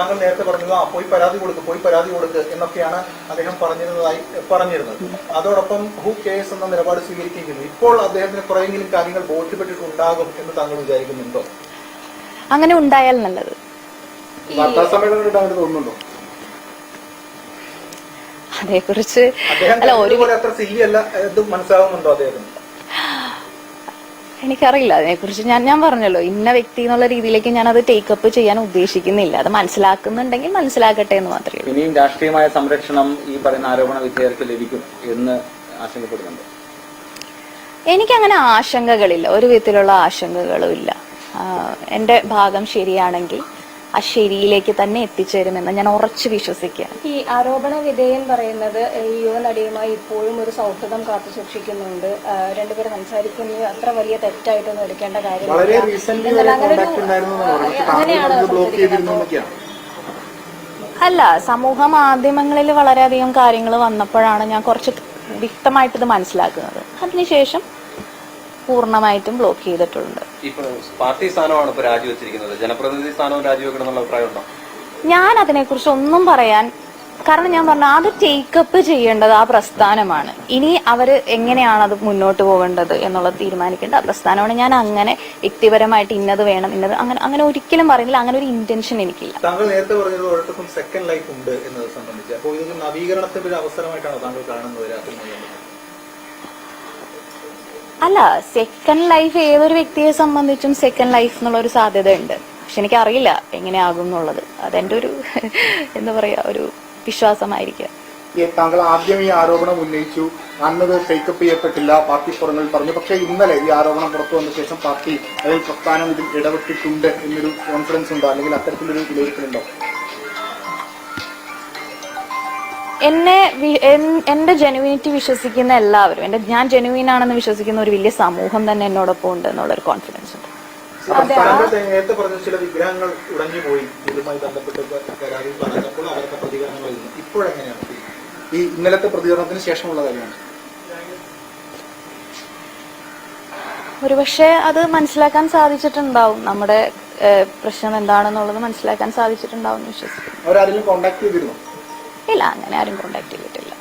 താങ്കൾ നേരത്തെ പറഞ്ഞത് ആ പോയി പരാതി കൊടുക്ക് പോയി പരാതി കൊടുക്ക് എന്നൊക്കെയാണ് അദ്ദേഹം പറഞ്ഞിരുന്നതായി പറഞ്ഞിരുന്നത്. അതോടൊപ്പം ഹു കേസ് എന്ന നിലപാട് സ്വീകരിക്കുകയും ചെയ്തു. ഇപ്പോൾ അദ്ദേഹത്തിന് കുറെയെങ്കിലും കാര്യങ്ങൾ ബോധ്യപ്പെട്ടിട്ടുണ്ടാകും എന്ന് താങ്കൾ വിചാരിക്കുന്നുണ്ടോ? അങ്ങനെ ഉണ്ടായാൽ നല്ലത്. അതേക്കുറിച്ച് അല്ല ഒരു മനസ്സിലാവുന്നുണ്ടോ അദ്ദേഹത്തിന്? എനിക്കറിയില്ല. അതിനെക്കുറിച്ച് ഞാൻ ഞാൻ പറഞ്ഞല്ലോ. ഇന്ന വ്യക്തി എന്നുള്ള രീതിയിലേക്ക് ഞാൻ അത് ടേക്കപ്പ് ചെയ്യാൻ ഉദ്ദേശിക്കുന്നില്ല. അത് മനസ്സിലാക്കുന്നുണ്ടെങ്കിൽ മനസ്സിലാക്കട്ടെ എന്ന് മാത്രമേ ഉള്ളൂ. ഇനിയും രാഷ്ട്രീയമായ സംരക്ഷണം ഈ പറയുന്ന ആരോപണ വിധേയർക്ക് ലഭിക്കും എന്ന് ആശങ്കപ്പെടുന്നുണ്ട്. എനിക്കങ്ങനെ ആശങ്കകളില്ല. ഒരു വിധത്തിലുള്ള ആശങ്കകളും ഇല്ല. എന്റെ ഭാഗം ശരിയാണെങ്കിൽ ആ ശരിയിലേക്ക് തന്നെ എത്തിച്ചേരുമെന്ന് ഞാൻ ഉറച്ചു വിശ്വസിക്കുകയാണ്. ഈ ആരോപണ വിധേയൻ പറയുന്നത് ഈ യുവ നടിയുമായി ഇപ്പോഴും ഒരു സൗഹൃദം കാത്തു സൂക്ഷിക്കുന്നുണ്ട്. രണ്ടുപേരും സംസാരിക്കുന്നത് അത്ര വലിയ തെറ്റായിട്ടൊന്നും എടുക്കേണ്ട കാര്യമില്ല. അങ്ങനെയാണ് അല്ല സമൂഹ മാധ്യമങ്ങളിൽ വളരെയധികം കാര്യങ്ങൾ വന്നപ്പോഴാണ് ഞാൻ കുറച്ച് വ്യക്തമായിട്ട് ഇത് മനസ്സിലാക്കുന്നത്. അതിനുശേഷം പൂർണമായിട്ടും ബ്ലോക്ക് ചെയ്തിട്ടുണ്ട്. ഇപ്പൊ പാർട്ടി സ്ഥാനമാണ് ഇപ്പൊ രാജിവെച്ചിരിക്കുന്നത്. ജനപ്രതിനിധി സ്ഥാനവും രാജിവെക്കണം എന്നുള്ള അഭിപ്രായം ഉണ്ടോ? ഞാൻ അതിനെക്കുറിച്ച് ഒന്നും പറയാൻ കാരണം ഞാൻ പറഞ്ഞു അത് ടേക്കപ്പ് ചെയ്യേണ്ടത് ആ പ്രസ്ഥാനമാണ്. ഇനി അവർ എങ്ങനെയാണ് അത് മുന്നോട്ട് പോകേണ്ടത് എന്നുള്ളത് തീരുമാനിക്കേണ്ട ആ പ്രസ്ഥാനമാണ്. ഞാൻ അങ്ങനെ വ്യക്തിപരമായിട്ട് ഇന്നത് വേണം ഇന്നത് അങ്ങനെ അങ്ങനെ ഒരിക്കലും പറയുന്നില്ല. അങ്ങനെ ഒരു ഇന്റൻഷൻ എനിക്കില്ല. താങ്കൾ നേരത്തെ പറഞ്ഞത് ഒരിടത്തും സെക്കൻഡ് ലൈഫ് ഉണ്ട് എന്നത് സംബന്ധിച്ച്. അപ്പോൾ ഇതൊരു നവീകരണത്തിന്റെ ഒരു അവസരമായിട്ടാണ് താങ്കൾ കാണുന്നത് അല്ല സെക്കൻഡ് ലൈഫ് ഏതൊരു വ്യക്തിയെ സംബന്ധിച്ചും സെക്കൻഡ് ലൈഫ് എന്നുള്ള ഒരു സാധ്യത ഉണ്ട് പക്ഷെ എനിക്കറിയില്ല എങ്ങനെയാകും എന്നുള്ളത്. അതെന്റെ ഒരു എന്താ പറയാ ഒരു വിശ്വാസമായിരിക്കും. ഈ താങ്കൾ ആദ്യം ഈ ആരോപണം ഉന്നയിച്ചു. അന്നത് ടേക്കപ്പ് ചെയ്യപ്പെട്ടില്ല പാർട്ടി പുറങ്ങളിൽ പറഞ്ഞു. പക്ഷേ ഇന്നലെ ഈ ആരോപണം പുറത്തു വന്ന ശേഷം പാർട്ടി അല്ലെങ്കിൽ പ്രസ്ഥാനം ഇതിൽ ഇടപെട്ടിട്ടുണ്ട് എന്നൊരു കോൺഫിഡൻസ് ഉണ്ടോ? അല്ലെങ്കിൽ അത്തരത്തിലൊരു വിലയിരുത്തലുണ്ടോ? എന്നെ എന്റെ ജെനുവിനിറ്റി വിശ്വസിക്കുന്ന എല്ലാവരും എന്റെ ഞാൻ ജെനുവിൻ ആണെന്ന് വിശ്വസിക്കുന്ന ഒരു വലിയ സമൂഹം തന്നെ എന്നോടൊപ്പം ഉണ്ട് എന്നുള്ളൊരു കോൺഫിഡൻസ് ഉണ്ട്. താങ്കൾ നേരത്തെ പറഞ്ഞ ചില വിഗ്രഹങ്ങൾ ഉടഞ്ഞു പോയി. ഇതുമായി ബന്ധപ്പെട്ട് പരാതി പറഞ്ഞപ്പോൾ അവരുടെ ഇപ്പോഴെങ്ങനെയാണ്? ഈ ഇന്നലത്തെ പ്രതികരണത്തിന് ശേഷമുള്ള കാര്യമാണ്. ഒരുപക്ഷെ അത് മനസ്സിലാക്കാൻ സാധിച്ചിട്ടുണ്ടാവും. നമ്മുടെ പ്രശ്നം എന്താണെന്നുള്ളത് മനസ്സിലാക്കാൻ സാധിച്ചിട്ടുണ്ടാവും വിശ്വസിക്കുന്നു. അവരാരെങ്കിലും കോണ്ടാക്ട് ചെയ്തിരുന്നു? ഇല്ല അങ്ങനെ ആരും കോണ്ടാക്ട് ചെയ്തിട്ടില്ല.